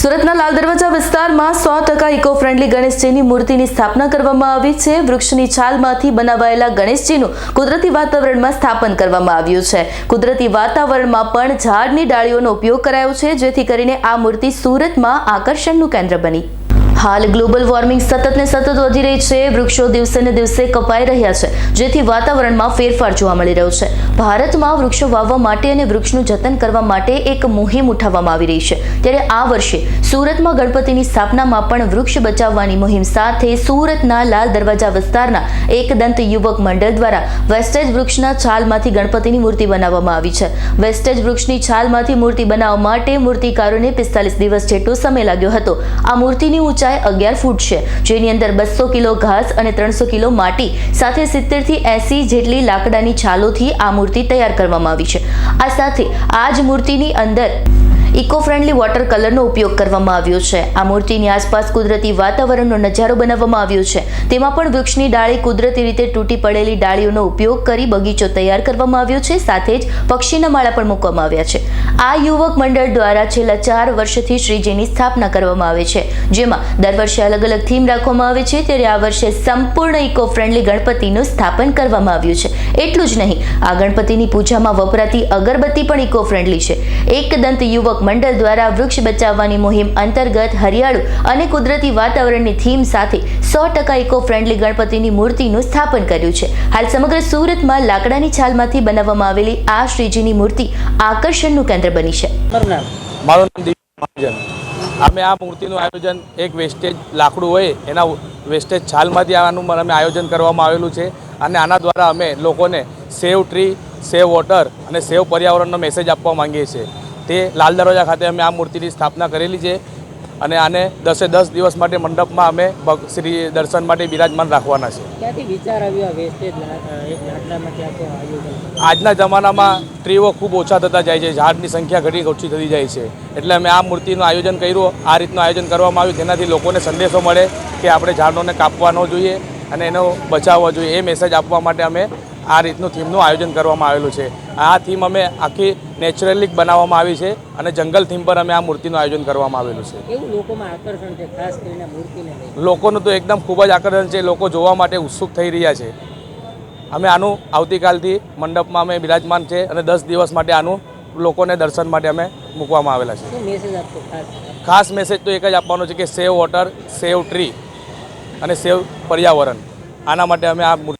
સુરતના લાલ દરવાજા વિસ્તારમાં સો ટકા ઇકો ફ્રેન્ડલી ગણેશજીની મૂર્તિની સ્થાપના કરવામાં આવી છે. વૃક્ષની છાલમાંથી બનાવાયેલા ગણેશજીનું કુદરતી વાતાવરણમાં સ્થાપન કરવામાં આવ્યું છે. કુદરતી વાતાવરણમાં પણ ઝાડની ડાળીઓનો ઉપયોગ કરાયો છે, જેથી કરીને આ મૂર્તિ સુરતમાં આકર્ષણનું કેન્દ્ર બની. હાલ ગ્લોબલ વોર્મિંગ સતત ને સતત વધી રહી છે. વૃક્ષો દિવસે ને દિવસે કપાઈ રહ્યા છે. જેથી વાતાવરણમાં ફેરફાર જોવા મળી રહ્યો છે. ભારતમાં વૃક્ષો વાવવા માટે અને વૃક્ષનું જતન કરવા માટે એક મુહિમ ઉઠાવવામાં આવી રહી છે. ત્યારે આ વર્ષે સુરતમાં ગણપતિની સ્થાપનામાં પણ વૃક્ષ બચાવવાની મુહિમ સાથે સુરતના લાલ દરવાજા વિસ્તારના એક દંત યુવક મંડળ દ્વારા વેસ્ટેજ વૃક્ષના છાલમાંથી ગણપતિની મૂર્તિ બનાવવામાં આવી છે. વેસ્ટેજ વૃક્ષની છાલમાંથી મૂર્તિ બનાવવા માટે મૂર્તિકારોને પિસ્તાલીસ દિવસ જેટલો સમય લાગ્યો હતો. આ મૂર્તિની ઊંચાઈ અગિયાર ફૂટ છે, જેની અંદર બસો કિલો ઘાસ અને ત્રણસો કિલો માટી, સાથે સિત્તેરથી એસી જેટલી લાકડાની છાલોથી આ મૂર્તિ તૈયાર કરવામાં આવી છે. આ સાથે આ જ મૂર્તિની અંદર ઇકો ફ્રેન્ડલી વોટર કલરનો ઉપયોગ કરવામાં આવ્યો છે. આ મૂર્તિની આસપાસ કુદરતી વાતાવરણનો નજારો બનાવવામાં આવ્યો છે. તેમાં પણ વૃક્ષની ડાળી કુદરતી રીતે તૂટી પડેલી ડાળીઓનો ઉપયોગ કરી બગીચો તૈયાર કરવામાં આવ્યો છે. સાથે જ પક્ષીના માળા પણ મૂકવામાં આવ્યા છે. આ યુવક મંડળ દ્વારા છેલ્લા ચાર વર્ષથી શ્રીજીની સ્થાપના કરવામાં આવે છે, જેમાં દર વર્ષે અલગ અલગ થીમ રાખવામાં આવે છે. ત્યારે આ વર્ષે સંપૂર્ણ ઇકો ફ્રેન્ડલી ગણપતિનું સ્થાપન કરવામાં આવ્યું છે. એટલું જ નહીં, આ ગણપતિની પૂજામાં વપરાતી અગરબત્તી પણ ઇકો ફ્રેન્ડલી છે. એક દંત યુવક મંડળ દ્વારા વૃક્ષ બચાવવાની મુહિમ અંતર્ગત હરિયાળું અને કુદરતી વાતાવરણની થીમ સાથે સો ટકા ઇકો ફ્રેન્ડલી ગણપતિની મૂર્તિનું સ્થાપન કર્યું છે. હાલ સમગ્ર સુરતમાં લાકડાની છાલમાંથી બનાવવામાં આવેલી આ શ્રીજીની મૂર્તિ આકર્ષણનું કેન્દ્ર બની છે. મારું નામ અમે આ મૂર્તિનું આયોજન એક વેસ્ટેજ લાકડું હોય એના વેસ્ટેજ છાલમાંથી આનું અમે આયોજન કરવામાં આવેલું છે અને આના દ્વારા અમે લોકોને સેવ ટ્રી, સેવ વોટર અને સેવ પર્યાવરણનો મેસેજ આપવા માંગીએ છીએ. તે લાલ દરવાજા ખાતે અમે આ મૂર્તિની સ્થાપના કરેલી છે અને આને દસે દસ દિવસ માટે મંડપમાં અમે શ્રી દર્શન માટે બિરાજમાન રાખવાના છે. આજના જમાનામાં ટ્રીઓ ખૂબ ઓછા થતા જાય છે ઝાડની સંખ્યા ઘણી ઓછી થતી જાય છે. એટલે અમે આ મૂર્તિનું આયોજન કર્યું આ રીતનું આયોજન કરવામાં આવ્યું જેનાથી લોકોને સંદેશો મળે કે આપણે ઝાડોને કાપવા ન જોઈએ અને એનો બચાવવો જોઈએ એ મેસેજ આપવા માટે અમે આ રીતનું થીમનું આયોજન કરવામાં આવેલું છે. આ થીમ અમે આખી નેચરલી બનાવવામાં આવી છે અને જંગલ થીમ પર અમે આ મૂર્તિનું આયોજન કરવામાં આવેલું છે. કેવું લોકોમાં આકર્ષણ છે ખાસ કરીને મૂર્તિને લોકોનું તો એકદમ ખૂબ જ આકર્ષણ છે. લોકો જોવા માટે ઉત્સુક થઈ રહ્યા છે. અમે આનું આવતીકાલથી મંડપમાં અમે બિરાજમાન છે અને દસ દિવસ માટે આનું લોકોને દર્શન માટે અમે મૂકવામાં આવેલા છે. ખાસ? મેસેજ તો એક જ આપવાનો છે કે સેવ વોટર સેવ ટ્રી અને સેવ પર્યાવરણ. આના માટે અમે આ